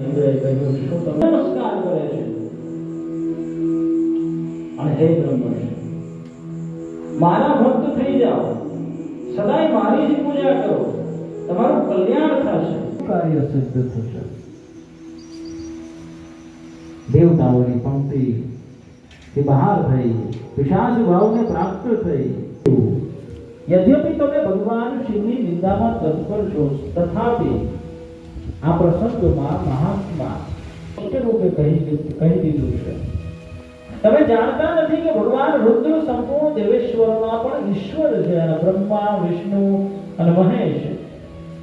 નમસ્કાર કરે છે અને હે બ્રહ્મણ મારા ભક્ત થઈ જાઓ સદાય મારી જ પૂજા કરો તમારું કલ્યાણ થશે કાર્ય સિદ્ધ થશે દેવતાઓની પંક્તિ થી બહાર થઈ પિશાચ ભાવને પ્રાપ્ત થઈ યદ્યપિ તમે ભગવાન શિવની નિંદામાં તત્પર છો તથાપિ આ પ્રસંગમાં મહાત્મા રૂપે કહી દીધું છે. તમે જાણતા નથી કે ભગવાન રુદ્ર સંપૂર્ણ દેવેશ્વરમાં પણ ઈશ્વર છે અને બ્રહ્મા, વિષ્ણુ અને મહેશ.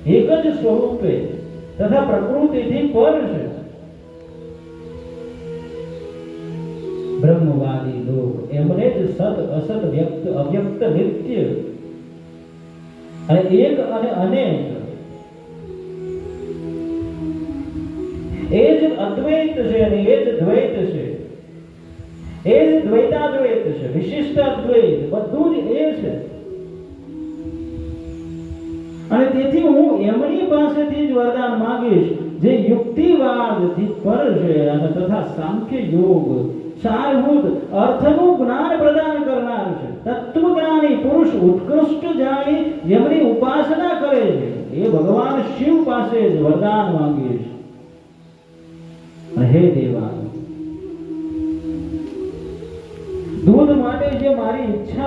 એક જ સ્વરૂપે તથા પ્રકૃતિથી પર છે. બ્રહ્મવાદી લોક એમને જ સત અસત વ્યક્ત અવ્યક્ત નિત્ય. અને એક અને અનેક અદ્વૈત છે અને એ જ દ્વૈત છે. એ જ દ્વૈતાદ્વૈત છે, વિશિષ્ટ અદ્વૈત, બધું જ એ છે. અને તેથી હું એમની પાસેથી જ વરદાન માંગીશ, જે યુક્તિવાદથી પર છે અને તથા સાંખ્ય યોગ સારભૂત અર્થનું જ્ઞાન પ્રદાન કરનાર છે. તત્વજ્ઞાની પુરુષ ઉત્કૃષ્ટ જાણી જેમની ઉપાસના કરે છે. એ ભગવાન શિવ પાસે જ વરદાન માંગીશ. હે દેવા. દૂધ માટે જે મારી ઈચ્છા